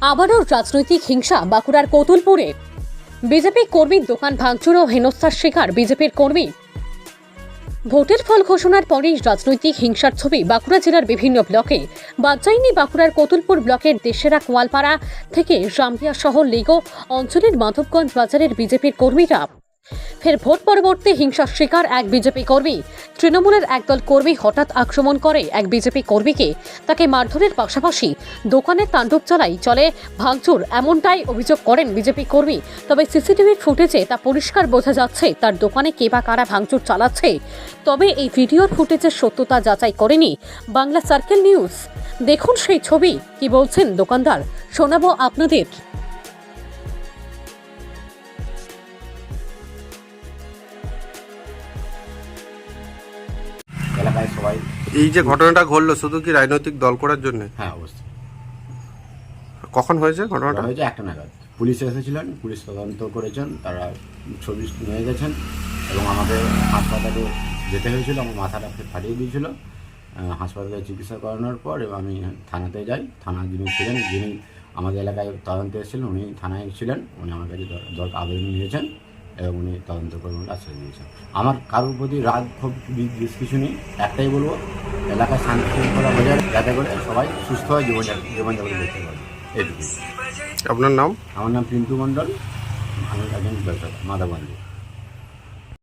আবারও রাজনৈতিক হিংসা বাঁকুড়ার কতুলপুরে। বিজেপি কর্মীর দোকান ভাঙচুর ও হেনস্থার শিকার বিজেপির কর্মী। ভোটের ফল ঘোষণার পরেই রাজনৈতিক হিংসার ছবি বাঁকুড়া জেলার বিভিন্ন ব্লকে। বাদজাইনি বাঁকুড়ার কতুলপুর ব্লকের দেশেরা কোয়ালপাড়া থেকে রামদিয়া শহর লিগো অঞ্চলের মাধবগঞ্জ বাজারের বিজেপির কর্মীরা ফের ভোট পরবর্তী হিংসার শিকার এক বিজেপি কর্মী। তৃণমূলের একদল কর্মী হঠাৎ আক্রমণ করে এক বিজেপি কর্মীকে। তাকে মারধরের পাশাপাশি দোকানে তাণ্ডব চালাই চলে ভাঙচুর এমনটাই অভিযোগ করেন বিজেপি কর্মী। তবে সিসিটিভির ফুটেজে তা পরিষ্কার বোঝা যাচ্ছে তার দোকানে কে বা কারা ভাঙচুর চালাচ্ছে। তবে এই ভিডিওর ফুটেজের সত্যতা যাচাই করেনি বাংলা সার্কেল নিউজ। দেখুন সেই ছবি, কি বলছেন দোকানদার। শোনাবো আপনাদের। এলাকায় সবাই এই যে ঘটনাটা ঘটলো শুধু কি রাজনৈতিক দল করার জন্য? হ্যাঁ অবশ্যই। কখন হয়েছে ঘটনাটা? হয়েছে একটা নাগাদ। পুলিশ এসেছিলেন পুলিশ তদন্ত করেছেন তারা ছবি নিয়ে গেছেন এবং আমাকে হাসপাতালে যেতে হয়েছিল আমার মাথাটা ফাটিয়ে দিয়েছিল। হাসপাতালে চিকিৎসা করানোর পর এবং আমি থানাতে যাই। থানার যিনি ছিলেন যিনি আমাদের এলাকায় তদন্তে এসেছিলেন উনি থানায় ছিলেন উনি আমার কাছে দর- দরকার আবেদন নিয়েছেন এবং উনি তদন্ত করবেন আশ্রয় আশ্বাস দিয়েছেন আমার কারোর প্রতি রাগ খুব বিদ্বেষ কিছু নেই। একটাই বলব এলাকায় শান্তি শৃঙ্খলা বজায় যাতে করে সবাই সুস্থ হয় জীবনযাপন জীবনযাপন করতে পারে। এটুকু আপনার নাম? আমার নাম পিন্টু মণ্ডল আমি একজন ব্যবসা মাধবগঞ্জে